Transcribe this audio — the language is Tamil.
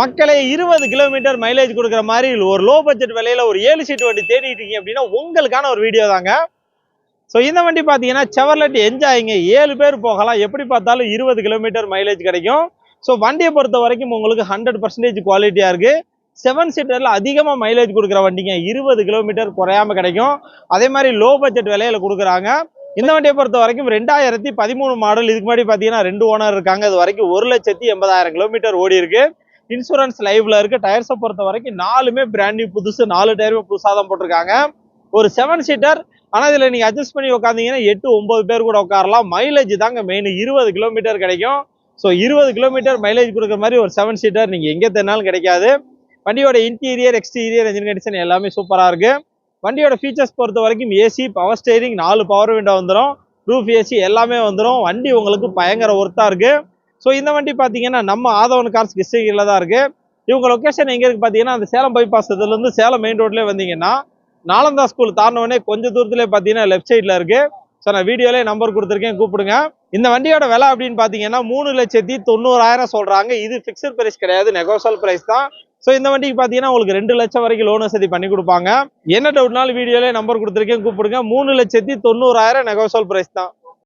மக்களை இருபது கிலோமீட்டர் மைலேஜ் கொடுக்குற மாதிரி ஒரு லோ பட்ஜெட் விலையில ஒரு ஏழு சீட் வண்டி தேடிட்டு இருக்கீங்க அப்படின்னா உங்களுக்கான ஒரு வீடியோ தாங்க. ஸோ இந்த வண்டி பார்த்தீங்கன்னா செவர்லெட் என்ஜாயிங்க. ஏழு பேர் போகலாம். எப்படி பார்த்தாலும் இருபது கிலோமீட்டர் மைலேஜ் கிடைக்கும். ஸோ வண்டியை பொறுத்த வரைக்கும் உங்களுக்கு ஹண்ட்ரட் பர்சன்டேஜ் குவாலிட்டியாக இருக்குது செவன் சீட்டரில் அதிகமாக மைலேஜ் கொடுக்குற வண்டிங்க இருபது கிலோமீட்டர் குறையாம கிடைக்கும். அதே மாதிரி லோ பட்ஜெட் விலையில் கொடுக்குறாங்க. இந்த வண்டியை பொறுத்த வரைக்கும் ரெண்டாயிரத்தி பதிமூணு மாடல் இதுக்கு முன்னாடி பார்த்தீங்கன்னா ரெண்டு ஓனர் இருக்காங்க. இது வரைக்கும் ஒரு லட்சத்தி எண்பதாயிரம் கிலோமீட்டர் ஓடி இருக்குது இன்சூரன்ஸ் லைவ்ல இருக்கு டயர்ஸை பொறுத்த வரைக்கும் நாலுமே பிராண்ட் நியூ புதுசு நாலு டயருமே புதுசாக தான் போட்டிருக்காங்க. ஒரு செவன் சீட்டர் ஆனால் இதில் நீங்கள் அட்ஜஸ்ட் பண்ணி உட்காந்தீங்கன்னா எட்டு ஒம்பது பேர் கூட உட்காரலாம் மைலேஜ் தாங்க மெயின் இருபது கிலோமீட்டர் கிடைக்கும். ஸோ இருபது கிலோமீட்டர் மைலேஜ் கொடுக்குற மாதிரி ஒரு செவன் சீட்டர் நீங்கள் எங்கே தேனாலும் கிடைக்காது. வண்டியோட இன்டீரியர் எக்ஸ்டீரியர் இன்ஜின் கண்டிஷன் எல்லாமே சூப்பராக இருக்குது வண்டியோட ஃபீச்சர்ஸ் பொறுத்த வரைக்கும் ஏசி பவர் ஸ்டேரிங் நாலு பவர் விண்டோ வந்துடும் ரூஃப் ஏசி எல்லாமே வந்துடும் வண்டி உங்களுக்கு பயங்கர ஒர்த்தாக இருக்குது ஸோ இந்த வண்டி பார்த்தீங்கன்னா நம்ம ஆதவன் கார்ஸ் கிருஷ்ணகிரியில் தான் இருக்குது இவங்க லொக்கேஷன் எங்கே இருக்குது பார்த்தீங்கன்னா அந்த சேலம் பைபாஸ் இதுலேருந்து சேலம் மெயின் ரோட்லேயே வந்தீங்கன்னா நாலந்தா ஸ்கூல் தாண்டினோடனே கொஞ்சம் தூரத்துலேயே பார்த்தீங்கன்னா லெஃப்ட் சைடில் இருக்குது ஸோ நான் வீடியோலேயே நம்பர் கொடுத்துருக்கேன் கூப்பிடுங்க. இந்த வண்டியோட விலை அப்படின்னு பார்த்தீங்கன்னா மூணு லட்சத்தி தொண்ணூறாயிரம் சொல்கிறாங்க இது ஃபிக்ஸட் ப்ரைஸ் கிடையாது நெகோசல் ப்ரைஸ் தான். ஸோ இந்த வண்டிக்கு பார்த்தீங்கன்னா உங்களுக்கு ரெண்டு லட்சம் வரைக்கும் லோன் வசதி பண்ணி கொடுப்பாங்க. என்ன டவுட்னாலும் வீடியோலேயே நம்பர் கொடுத்துருக்கேன் கூப்பிடுங்க. மூணு லட்சத்தி தொண்ணூறாயிரம் நெகோசல் ப்ரைஸ் தான்.